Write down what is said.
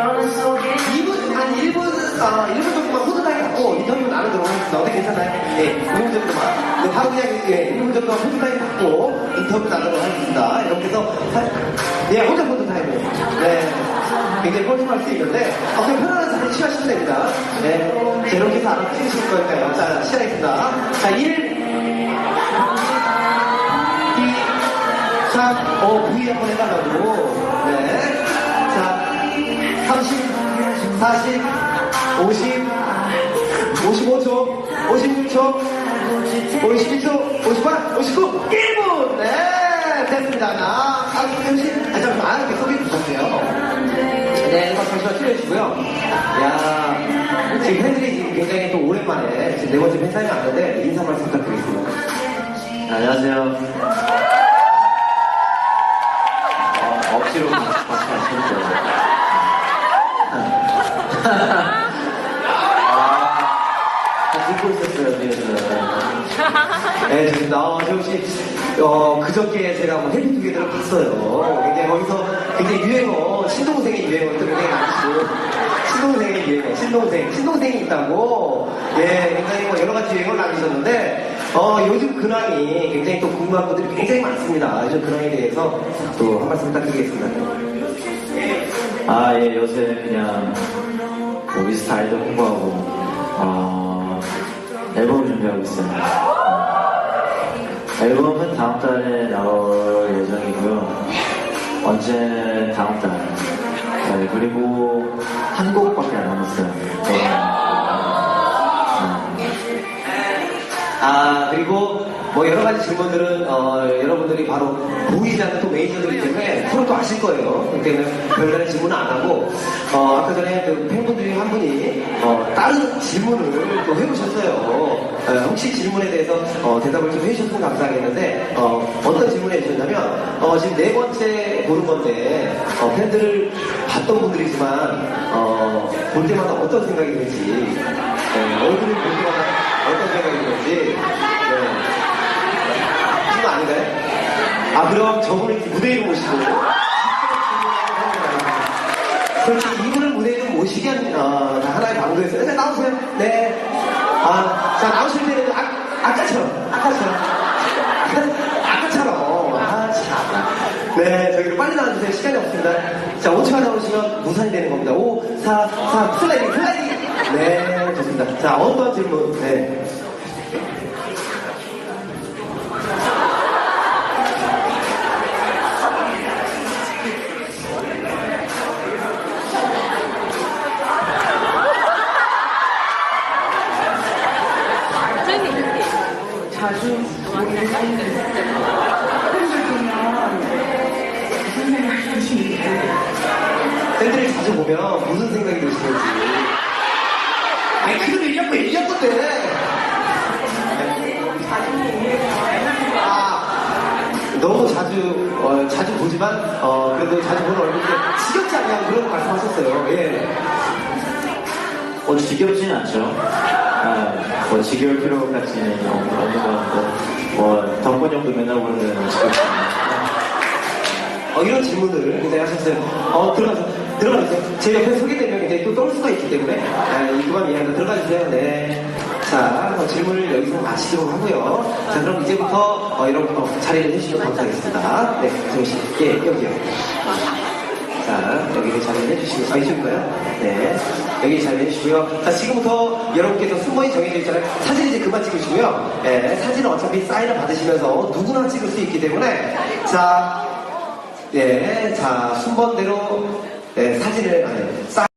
2분, 한 1분, 어, 1분 정도만 포토타임 갖고 인터뷰 하겠습니다. 어떻게 괜찮나요? 네, 1분 정도만. 네, 바로 그냥, 예, 1분 정도만 포토타임 갖고 인터뷰 나누도록 하겠습니다. 이렇게 해서, 한, 예, 혼자 포토타임을. 네, 굉장히 뻘쭘할 수 있는데, 어, 그냥 편안한 자리 취하시면 됩니다. 네, 해서 알아서 찍으실 거니까요. 자, 시작하겠습니다. 자, 1, 2, 3, 어, V 한번 해달라고. 네. 자, 30, 40, 50, 55초, 56초, 52초, 58, 59, 1분! 네, 됐습니다. 아, 아, 잠시, 아, 잠시만, 아, 이렇게 소개 부탁해요. 네, 음악 잠시만 틀어주시고요. 야 지금 팬들이 굉장히 또 오랜만에 지금 네 번째 팬사인이 왔는데 인사 말씀 부탁드리겠습니다. 안녕하세요. 어, 억지로 같이 하시는 거예요. 아, 듣고 있었어요, 뒤에서. 네, 좋습니다. 어, 재호 씨, 어, 그저께 제가 뭐 해피투게더를 봤어요. 굉장히 거기서 굉장히 유행어, 신동생의 유행어 또 굉장히 많으시고, 신동생의 유행어, 신동생, 신동생이 있다고, 예, 굉장히 뭐 여러 가지 유행어를 남기셨는데, 어, 요즘 근황이 굉장히 또 궁금한 분들이 굉장히 많습니다. 요즘 근황에 대해서 또 한 말씀 부탁드리겠습니다. 아, 예, 요새 그냥, 뭐, 미스터 아이돌 홍보하고, 어, 앨범 준비하고 있어요. 앨범은 다음 달에 나올 예정이고요. 언제 다음 달. 네, 그리고 한 곡밖에 안 남았어요. 네. 그리고 뭐 여러 가지 질문들은 어, 여러분들이 바로 보이지 않는 또 매니저들이기 때문에 서로 또 아실 거예요. 그렇기 때문에 별다른 질문은 안 하고 어, 아까 전에 그 팬분 중에 한 분이 어, 다른 질문을 또 해보셨어요. 어, 혹시 질문에 대해서 어, 대답을 좀 해주셨으면 감사하겠는데 어, 어떤 질문을 해주셨냐면 어, 지금 네 번째 보는 건데 어, 팬들을 봤던 분들이지만 어, 볼 때마다 어떤 생각이 들지 네, 얼굴을 볼 때마다 어떤 생각이 들지 네. 그거 아닌가요? 아 그럼 저분을 무대에 모시고 솔직히 이분을 무대에 좀 모시기 한 어, 하나의 방도였어요. 네, 나오세요. 네. 아, 자 나오실 때는 아, 아까처럼 아까처럼 아까처럼 아 참. 네, 저기로 빨리 나와주세요. 시간이 없습니다. 자, 5초만 나오시면 무산이 되는 겁니다. 5, 4, 3, 슬라이딩, 슬라이딩. 네, 좋습니다. 자, 어떤 질문? 네. 자주 보는 팬들 보면 무슨 생각이 드시는지 팬들을 자주 보면 무슨 생각이 드시는지. 아니, 1년, 1년 건데. 아, 너무 자주, 어, 자주 보지만, 어, 그래도 자주 보는 얼굴인데, 지겹지 않냐, 그런 말씀 하셨어요. 예. 뭐 지겹지는 않죠. 아, 뭐 지겨울 필요까지는 없는 것 같고, 뭐 덕분 형도 맨날 보는데 지겹지 않아요. 어, 이런 질문을 굉장히 하셨어요. 어, 들어가서, 들어가주세요. 제 옆에 소개되면 굉장히 또 떨 수가 있기 때문에, 네, 이구만 이해한다. 들어가주세요. 네. 자, 어, 질문을 여기서 마치도록 하고요. 자, 그럼 이제부터, 어, 이런, 어, 자리를 해주시면 감사하겠습니다. 네, 정씨. 예, 여기요. 자, 여기 자리를 해주시고, 아, 이쪽인가요? 네. 여기 자리를 해주시고요. 자, 지금부터 여러분께서 순번이 정해져 있잖아요. 사진 이제 그만 찍으시고요. 예, 사진은 어차피 사인을 받으시면서 누구나 찍을 수 있기 때문에, 자, 예, 자, 순번대로, 예, 사진을, 아니,